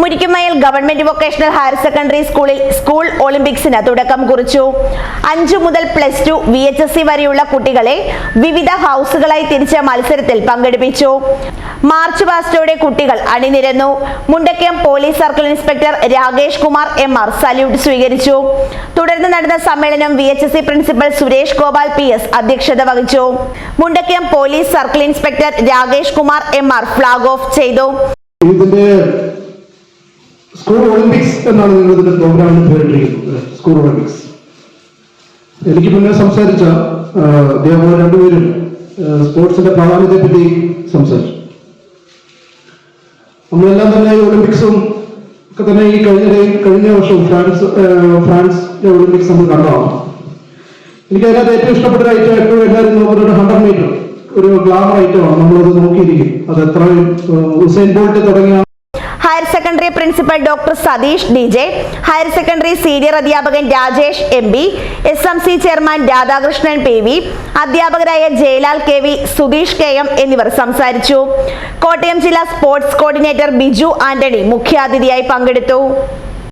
മുരിക്കുമയിൽ government vocational higher secondary സ്കൂളിൽ school ഒളിമ്പിക്സിന് തുടക്കം കുറിച്ചു. അഞ്ചു മുതൽ plus two V H S C വരെയുള്ള കുട്ടികളെ വിവിധ ഹൗസുകളായി തിരിച്ച മത്സരത്തിൽ പങ്കെടുപ്പിച്ചു. മാർച്ച് പാസ്റ്റോടെ കുട്ടികൾ അണിനിരന്നു. Mundakayam police circle inspector Rakesh Kumar M R salute സ്വീകരിച്ചു. തുടർന്ന് നടന്ന സമ്മേളനം V H S C principal Suresh Gopal P S അധ്യക്ഷത വഹിച്ചു. Mundakayam police circle inspector Rakesh Kumar M R flag off ചെയ്തു. ഇതിന്റെ എന്നാണ് നിങ്ങൾ ഇതിന്റെ പ്രോഗ്രാമിന് പേരിട്ടിരിക്കുന്നത് സ്കൂൾ ഒളിമ്പിക്സ് എനിക്ക് മുന്നേ സംസാരിച്ച അദ്ദേഹം രണ്ടുപേരും സ്പോർട്സിന്റെ പ്രാധാന്യത്തെ പറ്റി സംസാരിച്ചു. നമ്മളെല്ലാം തന്നെ ഒളിമ്പിക്സും ഒക്കെ തന്നെ ഈ കഴിഞ്ഞ കഴിഞ്ഞ വർഷവും ഫ്രാൻസ് ഫ്രാൻസിന്റെ ഒളിമ്പിക്സ് നമ്മൾ കണ്ടതാണ്. എനിക്ക് അതിനകത്ത് ഏറ്റവും ഇഷ്ടപ്പെട്ട ഒരു ഐറ്റം എപ്പോഴും എല്ലാവരും നോക്കുന്ന ഒരു ഹൺഡ്രഡ് മീറ്റർ ഒരു ഗ്ലാമർ ഐറ്റമാണ് നമ്മളത് നോക്കിയിരിക്കും. അത് ഹുസൈൻ ഉസൈൻ ബോൾട്ട് തുടങ്ങിയ secondary principal doctor Satheesh D J higher secondary senior അധ്യാപകൻ Rajesh M B S M C chairman Radhakrishnan P V അധ്യാപകരായ Jayalal K V Sudheesh K M എന്നിവർ സംസാരിച്ചു. കോട്ടയം ജില്ലാ സ്പോർട്സ് കോർഡിനേറ്റർ ബിജു ആന്റണി മുഖ്യാതിഥിയായി പങ്കെടുത്തു.